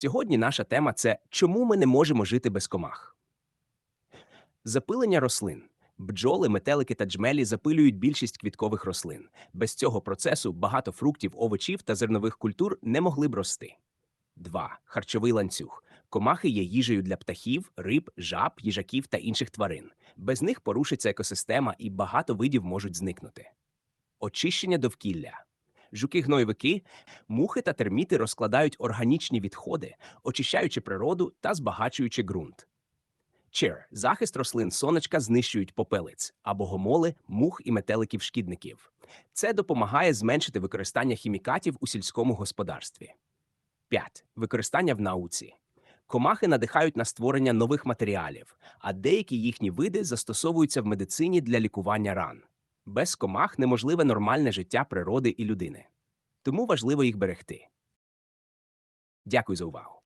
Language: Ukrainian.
Сьогодні наша тема це чому ми не можемо жити без комах. Запилення рослин. Бджоли, метелики та джмелі запилюють більшість квіткових рослин. Без цього процесу багато фруктів, овочів та зернових культур не могли б рости. 2. Харчовий ланцюг. Комахи є їжею для птахів, риб, жаб, їжаків та інших тварин. Без них порушиться екосистема і багато видів можуть зникнути. Очищення довкілля. Жуки-гнойовики, мухи та терміти розкладають органічні відходи, очищаючи природу та збагачуючи ґрунт. Чер захист рослин сонечка знищують попелиць або гомоли, мух і метеликів шкідників. Це допомагає зменшити використання хімікатів у сільському господарстві. 5. Використання в науці. Комахи надихають на створення нових матеріалів, а деякі їхні види застосовуються в медицині для лікування ран. Без комах неможливе нормальне життя природи і людини. Тому важливо їх берегти. Дякую за увагу.